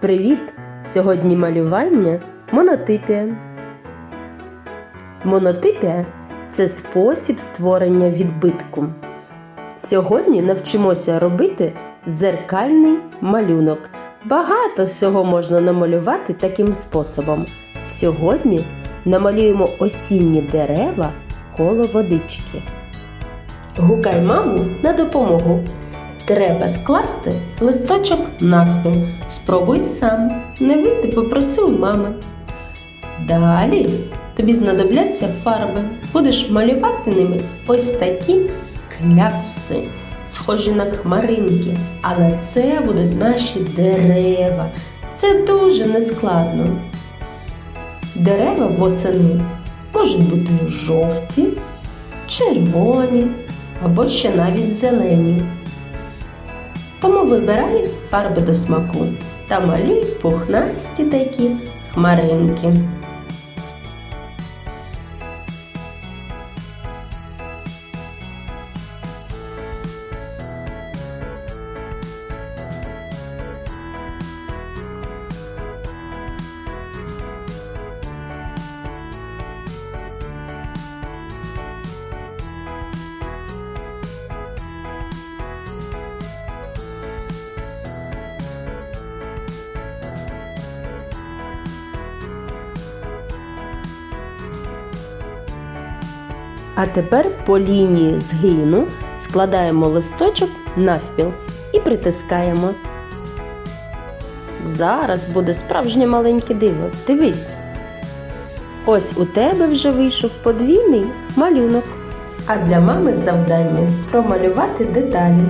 Привіт! Сьогодні малювання монотипія. Монотипія це спосіб створення відбитку. Сьогодні навчимося робити зеркальний малюнок. Багато всього можна намалювати таким способом. Сьогодні намалюємо осінні дерева коло водички. Гукай маму на допомогу. Треба скласти листочок навпіл. Спробуй сам. Не вийти попроси у мами. Далі тобі знадобляться фарби. Будеш малювати ними ось такі кляпси, схожі на хмаринки. Але це будуть наші дерева. Це дуже нескладно. Дерева восени можуть бути жовті, червоні або ще навіть зелені. Тому вибирай фарби до смаку та малюй пухнасті такі хмаринки. А тепер по лінії згину складаємо листочок навпіл і притискаємо. Зараз буде справжнє маленьке диво. Дивись. Ось у тебе вже вийшов подвійний малюнок. А для мами завдання промалювати деталі.